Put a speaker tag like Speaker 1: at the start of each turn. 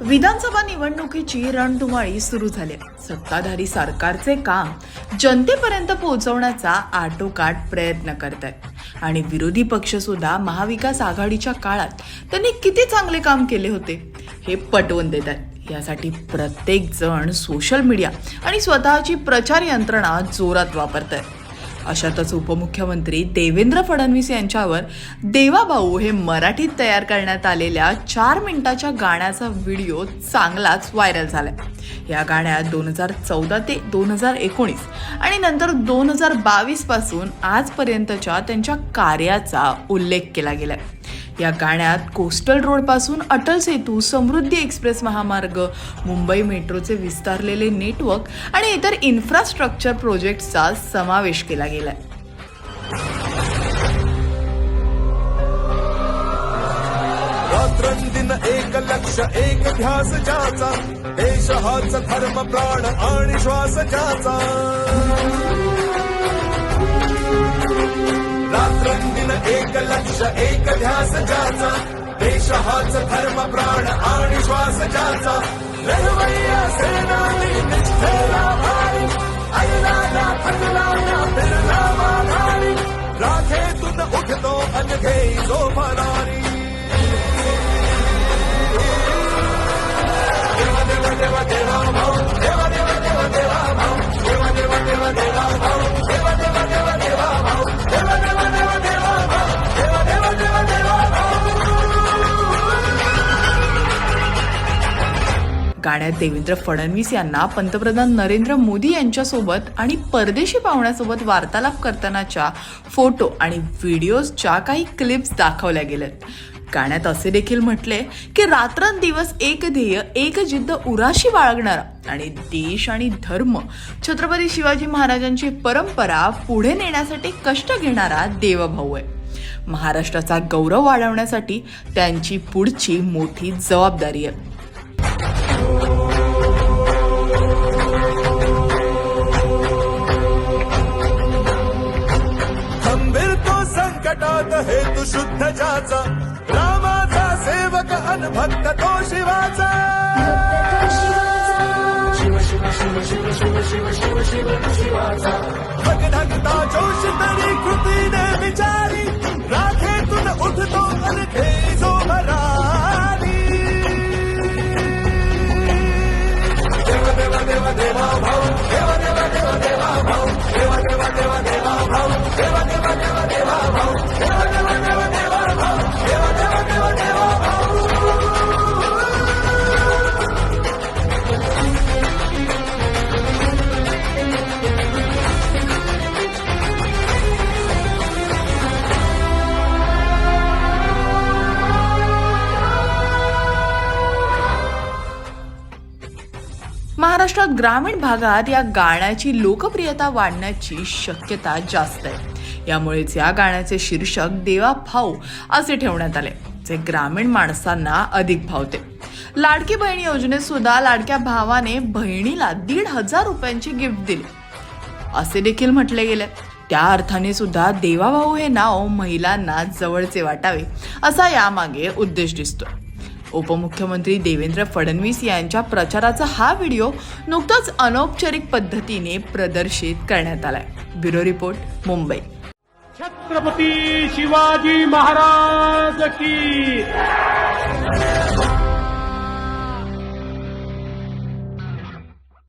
Speaker 1: विधानसभा निवडणुकीची रणधुमाळी सुरू झाली. आहे. सत्ताधारी सरकारचे काम जनतेपर्यंत पोहोचवण्याचा आटोकाट प्रयत्न करत आहेत आणि विरोधी पक्ष सुद्धा महाविकास आघाडीच्या काळात त्यांनी किती चांगले काम केले होते हे पटवून देत आहेत यासाठी प्रत्येक जण सोशल मीडिया आणि स्वतःची प्रचार यंत्रणा जोरात वापरत आहे अशातच उपमुख्यमंत्री देवेंद्र फडणवीस यांच्यावर देवाभाऊ हे मराठीत तयार करण्यात आलेल्या चार मिनिटाच्या गाण्याचा व्हिडिओ चांगलाच व्हायरल झालाय. या गाण्यात दोन हजार चौदा ते दोन हजार एकोणीस आणि नंतर दोन हजार बावीसपासून आजपर्यंतच्या त्यांच्या कार्याचा उल्लेख केला गेलाय. या गाण्यात कोस्टल रोडपासून अटल सेतू समृद्धी एक्सप्रेस महामार्ग मुंबई मेट्रोचे विस्तारलेले नेटवर्क आणि इतर इन्फ्रास्ट्रक्चर प्रोजेक्टचा समावेश केला गेलाय.
Speaker 2: रात्रंदिन एक लक्ष एक ध्यास ज्याचा. देश हाच धर्म प्राण आणि श्वास ज्याचा. रात्रंदिन एक लक्ष एक ज्याचा देश हाच धर्म प्राण आणि श्वास ज्याचा
Speaker 1: गाण्यात देवेंद्र फडणवीस यांना पंतप्रधान नरेंद्र मोदी यांच्यासोबत आणि परदेशी पाहुण्यासोबत वार्तालाप करतानाच्या फोटो आणि व्हिडिओजच्या काही क्लिप्स दाखवल्या गेल्यात. गाण्यात असे देखील म्हटले की रात्रंदिवस एक ध्येय एक जिद्द उराशी बाळगणारा आणि देश आणि धर्म छत्रपती शिवाजी महाराजांची परंपरा पुढे नेण्यासाठी कष्ट घेणारा देवभाऊ आहे. महाराष्ट्राचा गौरव वाढवण्यासाठी त्यांची पुढची मोठी जबाबदारी आहे.
Speaker 2: जटात हेतु शुद्ध ज्याचा रामाचा सेवक अनभक्त तो शिवाचा. शिव शिव शिव शिव शिव शिव शिव शिव शिवाचा भगधगता जोश तरी कृतीने विचारी.
Speaker 1: महाराष्ट्रात ग्रामीण भागात या गाण्याची लोकप्रियता वाढण्याची शक्यता जास्त आहे. यामुळेच या गाण्याचे शीर्षक देवा भाऊ असे ठेवण्यात आले जे ग्रामीण माणसांना अधिक भावते. लाडकी बहीण योजनेत सुद्धा लाडक्या भावाने बहिणीला दीड हजार रुपयांची गिफ्ट दिली. असे देखील म्हटले गेले. त्या अर्थाने सुद्धा देवाभाऊ हे नाव महिलांना जवळचे वाटावे असा यामागे उद्देश दिसतोय. उपमुख्यमंत्री देवेंद्र फडणवीस यांच्या प्रचाराचा हा व्हिडिओ नुकताच अनौपचारिक पद्धतीने प्रदर्शित करण्यात आलाय. Bureau report Mumbai.
Speaker 3: Chhatrapati Shivaji Maharaj की